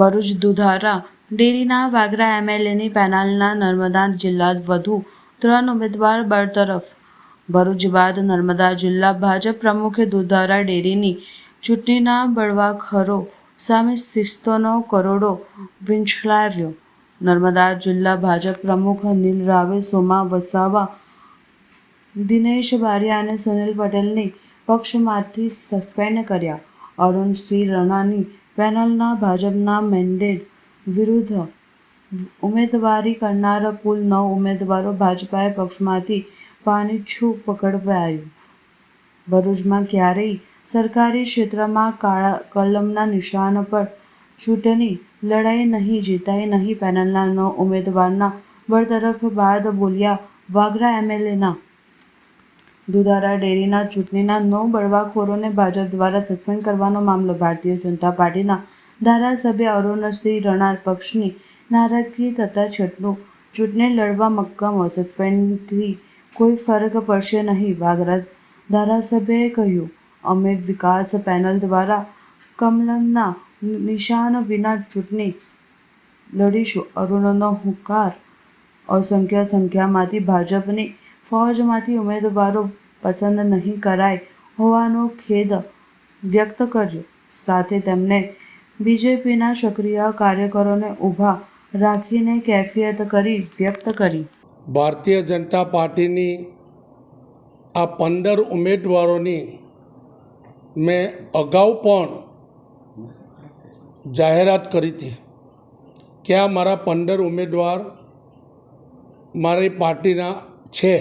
ભરૂચ દુધારા ડેરીના વાગરા એમએલએની પેનલના નર્મદા જિલ્લા વધુ ત્રણ ઉમેદવાર બરતરફ ભરૂચ બાદ નર્મદા જિલ્લા ભાજપ પ્રમુખે દુધારા ડેરીની ચૂંટણીના બળવાખરો સામે શિસ્તોનો કરોડો વિંછલાવ્યો નર્મદા જિલ્લા ભાજપ પ્રમુખ અનિલ રાવે, સોમા વસાવા, દિનેશ બારિયા અને સુનિલ પટેલની પક્ષમાંથી સસ્પેન્ડ કર્યા. અરુણસિંહ રણાની પેનલના ભાજપના મેન્ડેટ વિરુદ્ધ ઉમેદવારી કરનાર કુલ નવ ઉમેદવારો ભાજપાએ પક્ષમાંથી પાણી છૂપ પકડવાયું ભરૂચમાં ક્યારેય સરકારી ક્ષેત્રમાં કાળા કલમના નિશાન પર ચૂંટણી લડાઈ નહીં જીતાઈ નહીં પેનલના નવ ઉમેદવારના બરતરફ બાદ બોલ્યા વાગરા એમએલએના દુધારા ડેરીના ચૂંટણીના નવ બળવાખોરોને ભાજપ દ્વારા સસ્પેન્ડ કરવાનો મામલો ભારતીય જનતા પાર્ટીના ધારાસભ્ય અરુણસિંહ રણા પક્ષની નારાજગી તથા છઠ્ઠું ચૂંટણી લડવા મક્કમ સસ્પેન્ડથી કોઈ ફરક પડશે નહીં. વાગરા ધારાસભ્યએ કહ્યું, અમે વિકાસ પેનલ દ્વારા કમલમના નિશાન વિના ચૂંટણી લડીશું. અરુણનો હુંકાર અસંખ્ય સંખ્યામાંથી ભાજપની ફૌજમાંથી ઉમેદવારો પસંદ નહીં કરાય હોવાનો ખેદ વ્યક્ત કર્યો. સાથે તેમણે બીજેપીના સક્રિય કાર્યકરોને ઊભા રાખીને કેફિયત કરી વ્યક્ત કરી. ભારતીય જનતા પાર્ટીની આ પંદર ઉમેદવારોની મેં અગાઉ પણ જાહેરાત કરી હતી કે આ મારા પંદર ઉમેદવાર મારી પાર્ટીના છે.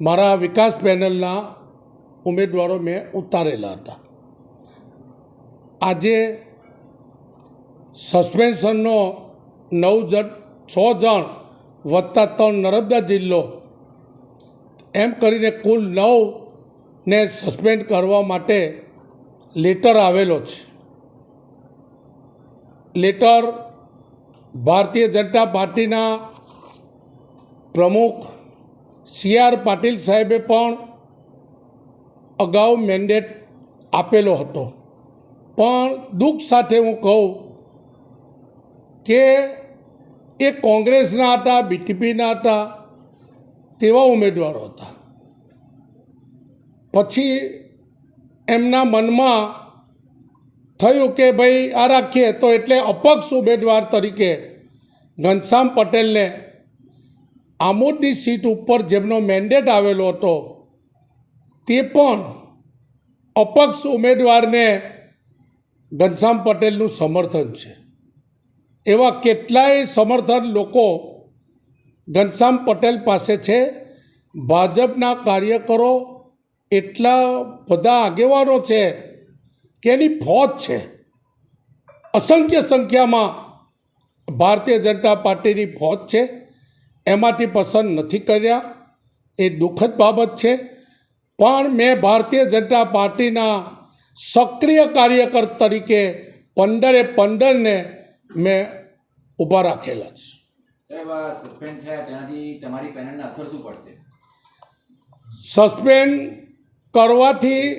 મારા વિકાસ પેનલના ઉમેદવારો મેં ઉતારેલા હતા. આજે સસ્પેન્શનનો નવ જણ, છ જણ વત્તા ત્રણ નર્મદા જિલ્લો, એમ કરીને કુલ નવને સસ્પેન્ડ કરવા માટે લેટર આવેલો છે. લેટર ભારતીય જનતા પાર્ટીના પ્રમુખ સી આર પાટીલ સાહેબે પણ અગાઉ મેન્ડેટ આપેલો હતો. પણ દુઃખ સાથે હું કહું કે એ કોંગ્રેસના હતા, બીટીપીના હતા, તેવા ઉમેદવારો હતા. પછી એમના મનમાં થયું કે ભાઈ આ રાખીએ તો એટલે અપક્ષ ઉમેદવાર તરીકે ઘનશ્યામ પટેલને આમોદની સીટ ઉપર જેમનો મેન્ડેટ આવેલો હતો, તે પણ અપક્ષ ઉમેદવારને ઘનશ્યામ પટેલનું સમર્થન છે. એવા કેટલાય સમર્થન લોકો ઘનશ્યામ પટેલ પાસે છે. ભાજપના કાર્યકરો એટલા બધા આગેવાનો છે કે એની ફોજ છે. અસંખ્ય સંખ્યામાં ભારતીય જનતા પાર્ટીની ફોજ છે. એમાંથી પસંદ નથી કર્યા. એ દુઃખદ બાબત છે. પણ મેં ભારતીય જનતા પાર્ટીના સક્રિય કાર્યકર તરીકે પંદરે પંદરને મેં ઊભા રાખેલા છે. સસ્પેન્ડ થયા તેનાથી તમારી પેનલને અસર શું પડશે? સસ્પેન્ડ કરવાથી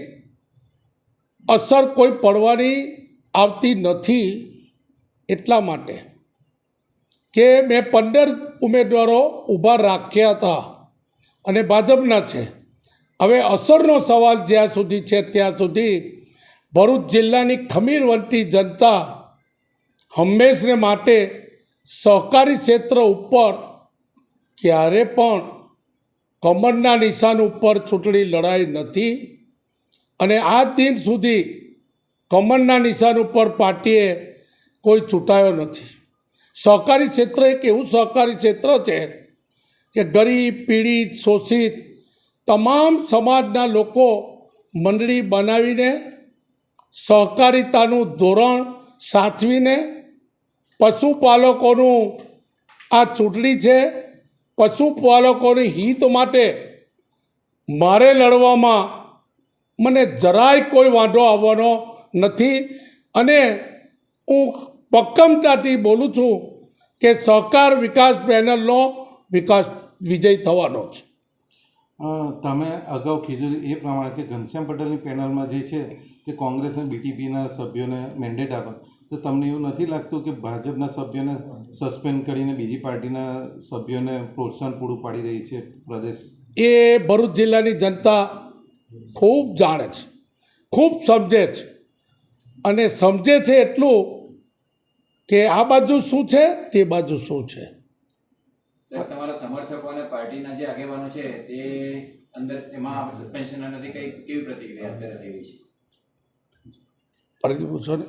અસર કોઈ પડવાની આવતી નથી એટલા માટે. કે મેં પંદર ઉમેદવારો ઊભા રાખ્યા હતા અને ભાજપના છે. હવે અસરનો સવાલ જ્યાં સુધી છે ત્યાં સુધી ભરૂચ જિલ્લાની ખમીરવંતી જનતા હંમેશને માટે સહકારી ક્ષેત્ર ઉપર ક્યારે પણ કમરના નિશાન ઉપર ચૂંટણી લડાઈ નથી અને આ દિન સુધી કમરના નિશાન ઉપર પાર્ટીએ કોઈ ચૂંટાયો નથી. સહકારી ક્ષેત્ર એક એવું સહકારી ક્ષેત્ર છે કે ગરીબ, પીડિત, શોષિત તમામ સમાજના લોકો મંડળી બનાવીને સહકારિતાનું ધોરણ સાચવીને પશુપાલકોનું આ ચૂંટણી છે. પશુપાલકોની હિત માટે મારે લડવામાં મને જરાય કોઈ વાંધો આવવાનો નથી અને હું પક્કમતાથી બોલું છું કે સહકાર વિકાસ પેનલનો વિકાસ વિજય થવાનો છે. તમે અગાઉ કીધું એ પ્રમાણે કે ઘનશ્યામ પટેલની પેનલમાં જે છે તે કોંગ્રેસ અને બીટીપીના સભ્યોને મેન્ડેટ આપે. તો તમને એવું નથી લાગતું કે ભાજપના સભ્યોને સસ્પેન્ડ કરીને બીજી પાર્ટીના સભ્યોને પ્રોત્સાહન પૂરું પાડી રહી છે પ્રદેશ? એ ભરૂચ જિલ્લાની જનતા ખૂબ જાણે છે ખૂબ સમજે છે. અને સમજે છે એટલું કે આ બાજુ શું છે? તે બાજુ શું છે? સાહેબ તમારા સમર્થકો અને પાર્ટીના જે આગેવાનો છે તે અંદર એમાં સસ્પેન્શન નથી કઈ કેવી પ્રતિક્રિયા અત્યારે થઈ છે? ફરીથી પૂછો ને.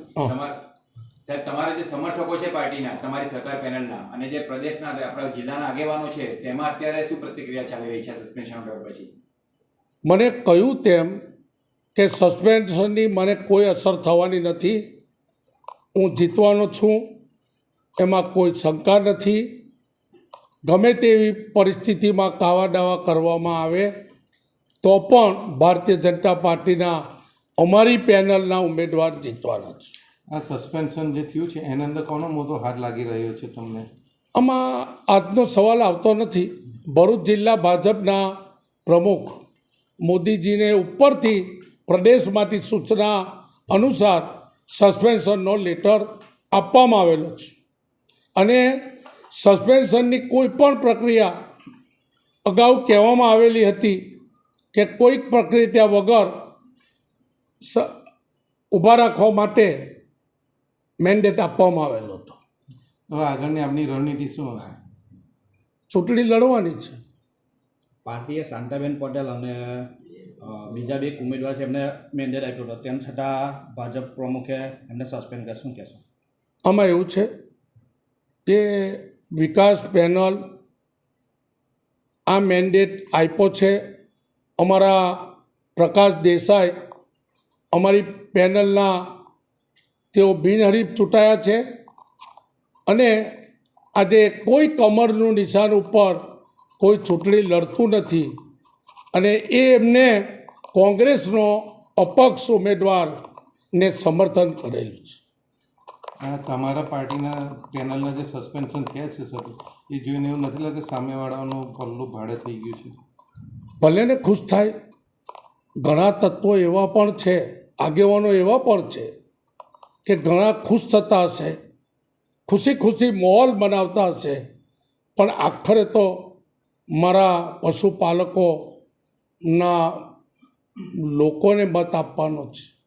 સાહેબ તમારા જે સમર્થકો છે પાર્ટીના તમારી સરકાર પેનલના અને જે પ્રદેશના આપણા જિલ્લાના આગેવાનો છે તેમાં અત્યારે શું પ્રતિક્રિયા ચાલી રહી છે સસ્પેન્શન ઓર્ડર પછી? મને કહ્યું તેમ કે સસ્પેન્શનની મને કોઈ અસર થવાની નથી. હું જીતવાનો છું એમાં કોઈ શંકા નથી. ગમે તેવી પરિસ્થિતિમાં કાવા દાવા કરવામાં આવે તો પણ ભારતીય જનતા પાર્ટીના અમારી પેનલના ઉમેદવાર જીતવાના છે. આ સસ્પેન્શન જે થયું છે એના અંદર કોનો મોટો હાથ લાગી રહ્યો છે તમને? આમાં આજનો સવાલ આવતો નથી. ભરૂચ જિલ્લા ભાજપના પ્રમુખ મોદીજીને ઉપરથી પ્રદેશમાંથી સૂચના અનુસાર સસ્પેન્શનનો લેટર આપવામાં આવેલો છે. અને સસ્પેન્શનની કોઈ પણ પ્રક્રિયા અગાઉ કહેવામાં આવેલી હતી કે કોઈક પ્રક્રિયા વગર સ ઊભા રાખવા માટે મેન્ડેટ આપવામાં આવેલો હતો. હવે આગળની આપની રણનીતિ શું હશે? ચૂંટણી લડવાની છે. પાર્ટીએ શાંતાબેન પટેલ અને બીજા બે ઉમેદવાર છે, એમને મેન્ડેટ આપ્યો હતો. તેમ છતાં ભાજપ પ્રમુખે એમને સસ્પેન્ડ કર્યા. શું કહેશો? આમાં એવું છે કે વિકાસ પેનલ આ મેન્ડેટ આપ્યો છે. અમારા પ્રકાશ દેસાઈ અમારી પેનલના તેઓ બિનહરીફ ચૂંટાયા છે અને આજે કોઈ કમરનું નિશાન ઉપર કોઈ ચૂંટણી લડતું નથી. અને એ એમને કોંગ્રેસનો અપક્ષ ઉમેદવારને સમર્થન કરેલું છે. તમારા પાર્ટીના પેનલના જે સસ્પેન્શન થયા છે સર એ જોઈને એવું નથી લાગે સામેવાળાનું પલ્લું ભાડે થઈ ગયું છે? ભલે ને ખુશ થાય ઘણા તત્વો એવા પણ છે આગેવાનો એવા પણ છે કે ઘણા ખુશ થતા હશે ખુશી ખુશી માહોલ બનાવતા હશે પણ આખરે તો મારા પશુપાલકોના લોકોને મત આપવાનો છે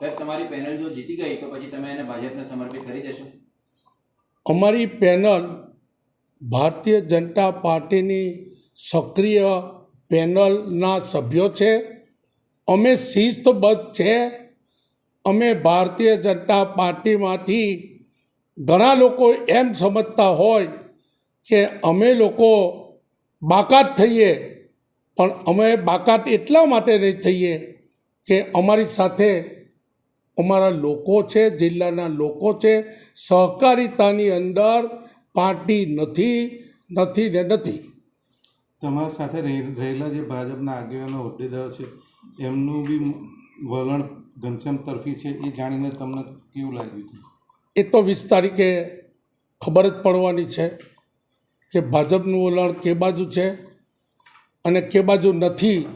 સાહેબ તમારી પેનલ જો જીતી ગઈ તો પછી તમે એને ભાજપને સમર્પિત કરી દેશો? અમારી પેનલ ભારતીય જનતા પાર્ટીની સક્રિય પેનલના સભ્યો છે. અમે શિસ્તબદ્ધ છે. અમે ભારતીય જનતા પાર્ટીમાંથી ઘણા લોકો એમ સમજતા હોય કે અમે લોકો બાકાત થઈએ. પણ અમે બાકાત એટલા માટે નહીં થઈએ કે અમારી સાથે અમારા લોકો છે જિલ્લાના લોકો છે સહકારિતાની અંદર પાર્ટી નથી નથી ને નથી. તમારા સાથે રહે- રહેલા જે ભાજપના આગેવાનો હોદ્દેદારો છે એમનું બી વલણ ઘનશ્યામ તરફી છે એ જાણીને તમને કેવું લાગ્યું એ તો વીસ તારીખે ખબર જ પડવાની છે કે ભાજપનું વલણ કે બાજુ છે. અને કે બાજુ નથી,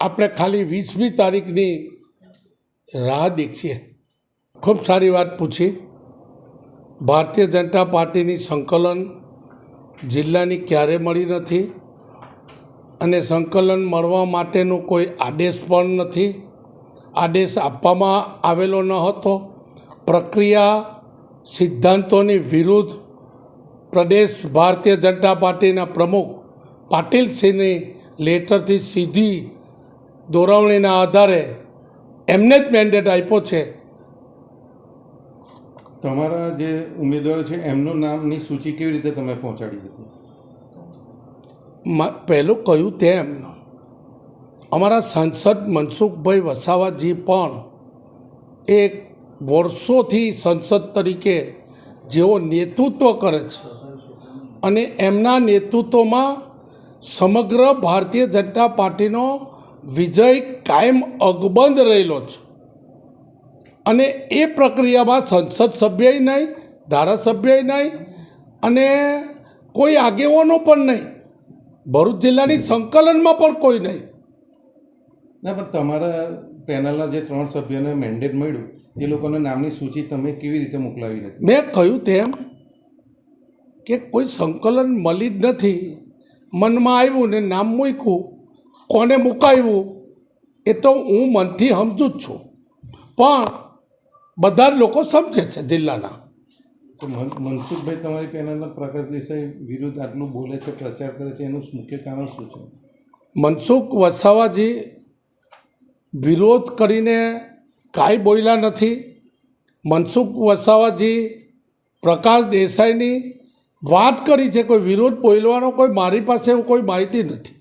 આપણે ખાલી વીસમી તારીખની રાહ દેખીએ. ખૂબ સારી વાત પૂછી. ભારતીય જનતા પાર્ટીની સંકલન જિલ્લાની ક્યારે મળી નથી અને સંકલન મળવા માટેનો કોઈ આદેશ પણ નથી. આદેશ આપવામાં આવેલો ન હતો. પ્રક્રિયા સિદ્ધાંતોની વિરુદ્ધ પ્રદેશ ભારતીય જનતા પાર્ટીના પ્રમુખ પાટીલસિંહની લેટરથી સીધી દોરવણીના આધારે એમને જ મેન્ડેટ આપ્યો છે. તમારા જે ઉમેદવારો છે એમનું નામની સૂચિ કેવી રીતે તમે પહોંચાડી હતી મ- પહેલું કહ્યું તેમ અમારા સાંસદ મનસુખભાઈ વસાવાજી પણ એક વર્ષોથી સંસદ તરીકે જેઓ નેતૃત્વ કરે છે અને એમના નેતૃત્વમાં સમગ્ર ભારતીય જનતા પાર્ટીનો વિજય કાયમ અકબંધ રહેલો છે. અને એ પ્રક્રિયામાં સંસદ સભ્યય નહીં ધારાસભ્યય નહીં અને કોઈ આગેવાનો પણ નહીં. ભરૂચ જિલ્લાની સંકલનમાં પણ કોઈ નહીં. ના પણ તમારા પેનલના જે ત્રણ સભ્યોને મેન્ડેટ મળ્યું એ લોકોના નામની સૂચિ તમે કેવી રીતે મોકલાવી હતી? મેં કહ્યું તેમ કે કોઈ સંકલન મળી જ નથી. મનમાં આવ્યું ને નામ મૂક્યું કોને મુકાવ્યું એ તો હું મનથી સમજું જ છું. પણ બધા જ લોકો સમજે છે જિલ્લાના. તો મન- મનસુખભાઈ તમારી પહેલાના પ્રકાશ દેસાઈ વિરુદ્ધ આટલું બોલે છે પ્રચાર કરે છે એનું મુખ્ય કારણ શું છે? મનસુખ વસાવાજી વિરોધ કરીને કાંઈ બોલ્યા નથી. મનસુખ વસાવાજી પ્રકાશ દેસાઈની વાત કરી છે કોઈ વિરોધ બોલવાનો કોઈ મારી પાસે કોઈ માહિતી નથી.